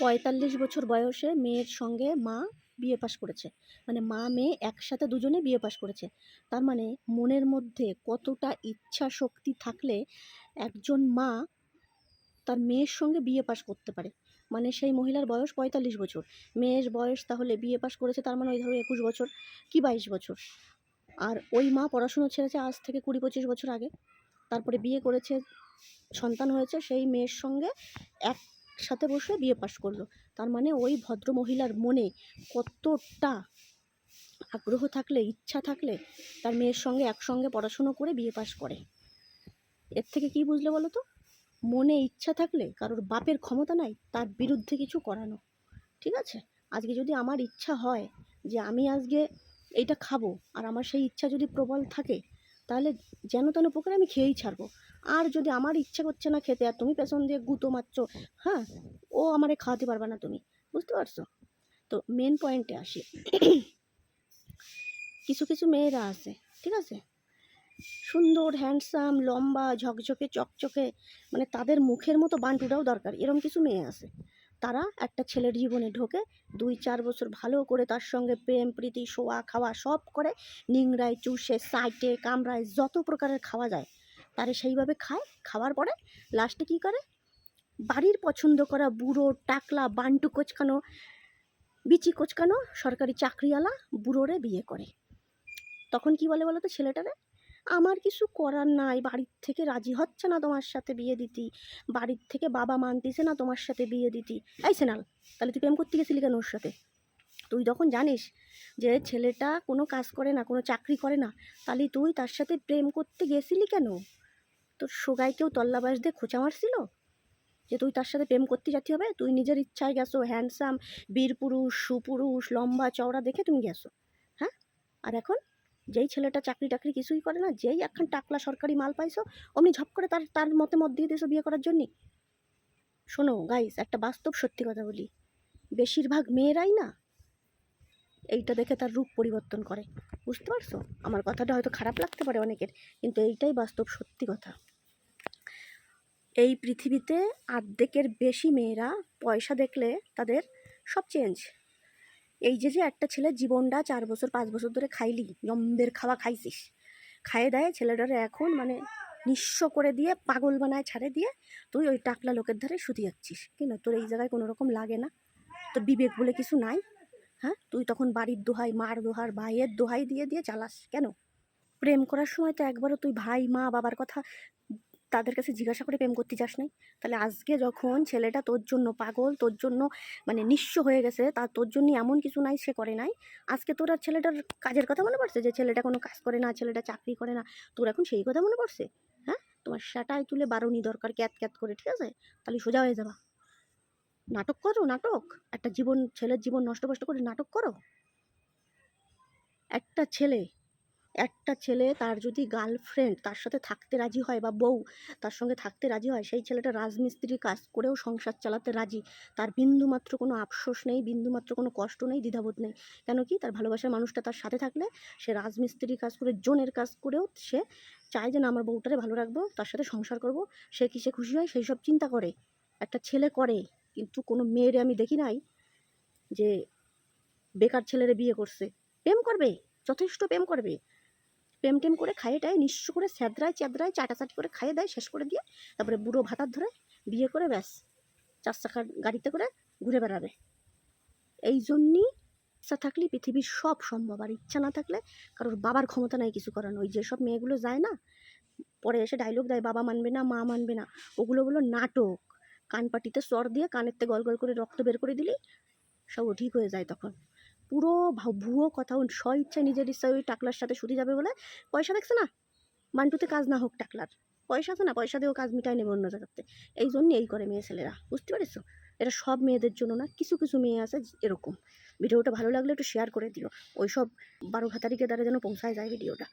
পঁয়তাল্লিশ বছর বয়সে মেয়ের সঙ্গে মা বিয়ে পাশ করেছে। মানে মা, মেয়ে একসাথে দুজনে বিয়ে পাশ করেছে। তার মানে মনের মধ্যে কতটা ইচ্ছা শক্তি থাকলে একজন মা তার মেয়ের সঙ্গে বিয়ে পাশ করতে পারে? মানে সেই মহিলার বয়স পঁয়তাল্লিশ বছর। মেয়ের বয়স তাহলে বিয়ে পাশ করেছে তার মানে ওই ধরো একুশ বছর কি বাইশ বছর? আর ওই মা পড়াশুনো ছেড়েছে আজ থেকে কুড়ি পঁচিশ বছর আগে। তারপরে বিয়ে করেছে, সন্তান হয়েছে, সেই মেয়ের সঙ্গে একসাথে বসে বিয়ে পাশ করল। তার মানে ওই ভদ্র মহিলার মনে কতটা আগ্রহ থাকলে, ইচ্ছা থাকলে তার মেয়ের সঙ্গে একসঙ্গে পড়াশুনো করে বিয়ে পাশ করে। এর থেকে কি বুঝলে বলো তো? মনে ইচ্ছা থাকলে কারোর বাপের ক্ষমতা নাই, তার বিরুদ্ধে কিছু করানো। ঠিক আছে? আজকে যদি আমার ইচ্ছা হয় যে আমি আজকে এইটা খাব, আর আমার সেই ইচ্ছা যদি প্রবল থাকে তাহলে যেন তেন প্রকারে আমি খেয়েই ছাড়বো। আর যদি আমার ইচ্ছা করছে না খেতে, আর তুমি পেছন দিয়ে গুঁতো মারছো হ্যাঁ ও আমারে খাওয়াতে পারবে না তুমি, বুঝতে পারছ? তো মেন পয়েন্টে আসি। কিছু কিছু মেয়েরা আছে, ঠিক আছে? সুন্দর হ্যান্ডসাম লম্বা, ঝকঝকে, চকচকে মানে তাদের মুখের মতো বান্টুটাও দরকার এরকম কিছু মেয়ে আছে। তারা একটা ছেলের জীবনে ঢোকে, দুই চার বছর ভালো করে তার সঙ্গে প্রেম, প্রীতি, শোয়া, খাওয়া সব করে, নিংড়ায়, চুষে, সাইটে, কামড়ায়, যত প্রকারের খাওয়া যায়, তারা সেইভাবে খায়। খাওয়ার পরে লাস্টে কী করে? বাড়ির পছন্দ করা বুড়ো, টাকলা, বান্টু কোচকানো, বিচি কোচকানো সরকারি চাকরিওয়ালা বুড়োরে বিয়ে করে। তখন কি বলে বলো তো ছেলেটারে? আমার কিছু করার নাই। বাড়ির থেকে রাজি হচ্ছে না তোমার সাথে বিয়ে দিতি। বাড়ির থেকে বাবা মানতেছে না তোমার সাথে বিয়ে দিতি। এই সেনাল, তাহলে তুই প্রেম করতে গেছিলি কেন ওর সাথে? তুই তখন জানিস যে ছেলেটা কোনো কাজ করে না, কোনো চাকরি করে না, তাহলে তুই তার সাথে প্রেম করতে গেছিলি কেন? তোর সোগায় কেউ তল্লাবাস দিয়ে খোঁচা মারছিল? যে তুই তার সাথে প্রেম করতে যেতে হবে? তুই নিজের ইচ্ছায় গেছো হ্যান্ডসাম বীর পুরুষ সুপুরুষ, লম্বা চওড়া দেখে তুমি গেছো। হ্যাঁ? আর এখন? যেই ছেলেটা চাকরি টাকরি কিছুই করে না, যেই এখন টাকলা সরকারি মাল পাইছো, অমনি ঝপ করে তার তার মতে মত দিয়ে দিয়েছ বিয়ে করার জন্যে। শোনো গাইস একটা বাস্তব সত্যি কথা বলি। বেশিরভাগ মেয়েরাই না এইটা দেখে তার রূপ পরিবর্তন করে। বুঝতে পারছ? আমার কথাটা হয়তো খারাপ লাগতে পারে অনেকের, কিন্তু এইটাই বাস্তব সত্যি কথা। এই পৃথিবীতে আর্ধেকের বেশি মেয়েরা পয়সা দেখলে তাদের সব চেঞ্জ এই যে যে একটা ছেলে জীবনটা চার বছর, পাঁচ বছর ধরে খাইলি জম্বের খাওয়া খাইছিস। খাইয়ে দেয় ছেলেটারে এখন মানে নিঃস্ব করে দিয়ে, পাগল বানায় ছাড়ে দিয়ে তুই ওই টাকলা লোকের ধারে শুতে যাচ্ছিস। কেন? তোর এই জায়গায় কোনো রকম লাগে না। তোর বিবেক বলে কিছু নাই। হ্যাঁ? তুই তখন বাড়ির দোহাই, মার দোহার, ভাইয়ের দোহাই দিয়ে দিয়ে চালাস। কেন? প্রেম করার সময় তো একবারও তুই ভাই, মা, বাবার কথা তাদের কাছে জিজ্ঞাসা করে, প্রেম করতে যাস নাই? তাহলে আজকে যখন ছেলেটা তোর জন্য পাগল, তোর জন্য মানে নিঃস্ব হয়ে গেছে, তা তোর জন্য এমন কিছু নাই, সে করে নাই। আজকে তোর আর ছেলেটার কাজের কথা মনে পড়ছে? যে ছেলেটা কোনো কাজ করে না, ছেলেটা চাকরি করে না, তোর এখন সেই কথা মনে পড়ছে? হ্যাঁ? তোমার সেটাই তুলে বারোনি দরকার, ক্যাত ক্যাত করে, ঠিক আছে? তাহলে সোজা হয়ে যাবা। নাটক করো, নাটক। একটা জীবন, ছেলের জীবন নষ্ট করে নাটক করো। একটা ছেলে একটা ছেলে তার যদি গার্লফ্রেন্ড তার সাথে থাকতে রাজি হয় বা বউ তার সঙ্গে থাকতে রাজি হয়, সেই ছেলেটা রাজমিস্ত্রির কাজ করেও সংসার চালাতে রাজি। তার বিন্দুমাত্র কোনো আফসোস নেই, বিন্দুমাত্র কোনো কষ্ট নেই, দ্বিধাবোধ নেই। কেন কি? তার ভালোবাসার মানুষটা তার সাথে থাকলে সে রাজমিস্ত্রির কাজ করে, জনের কাজ করেও সে চায় যে, না, আমার বউটারে ভালো রাখব, তার সাথে সংসার করব। সে কিসে খুশি হয়? সেই সব চিন্তা করে। একটা ছেলে করে, কিন্তু কোনো মেয়েরে আমি দেখি নাই যে, বেকার ছেলেরে বিয়ে করছে। প্রেম করবে, যথেষ্ট প্রেম করবে। প্রেম টেম করে খাইয়ে টাই নিঃস্ব করে স্যাদরায় চ্যাদরায় চাটাচাটি করে খাইয়ে দেয়, শেষ করে দিয়ে তারপরে বুড়ো ভাতার ধরে বিয়ে করে ব্যাস চার চাকার গাড়িতে করে ঘুরে বেড়াবে। এই জন্যই ইচ্ছা থাকলে পৃথিবীর সব সম্ভব, আর ইচ্ছা না থাকলে কারোর বাবার ক্ষমতা নাই কিছু করানো ওই যেসব মেয়েগুলো যায় না, পরে এসে ডায়লগ দেয়, বাবা মানবে না, মা মানবে না, ওগুলো হলো নাটক। কান পাটিতে স্বর দিয়ে কানেরতে গল গল করে রক্ত বের করে দিলেই সব ঠিক হয়ে যায় তখন। পুরো ভুয়ো কথা স্ব ইচ্ছায় নিজের ইচ্ছায় ওই টাকলার সাথে শুধু যাবে বলে পয়সা দেখছে না? মান্টুতে কাজ না হোক টাকলার। পয়সা আছে না? পয়সা দিয়েও কাজ মিটায় নেবে অন্য জায়গাতে এই জন্য এই করে মেয়ে ছেলেরা। বুঝতে পেরেছ? এটা সব মেয়েদের জন্য না, কিছু কিছু মেয়ে আছে এরকম। ভিডিওটা ভালো লাগলে একটু শেয়ার করে দিও। ওই সব বারো ভাতারিকে দ্বারা যেন পৌঁছায় যায় ভিডিওটা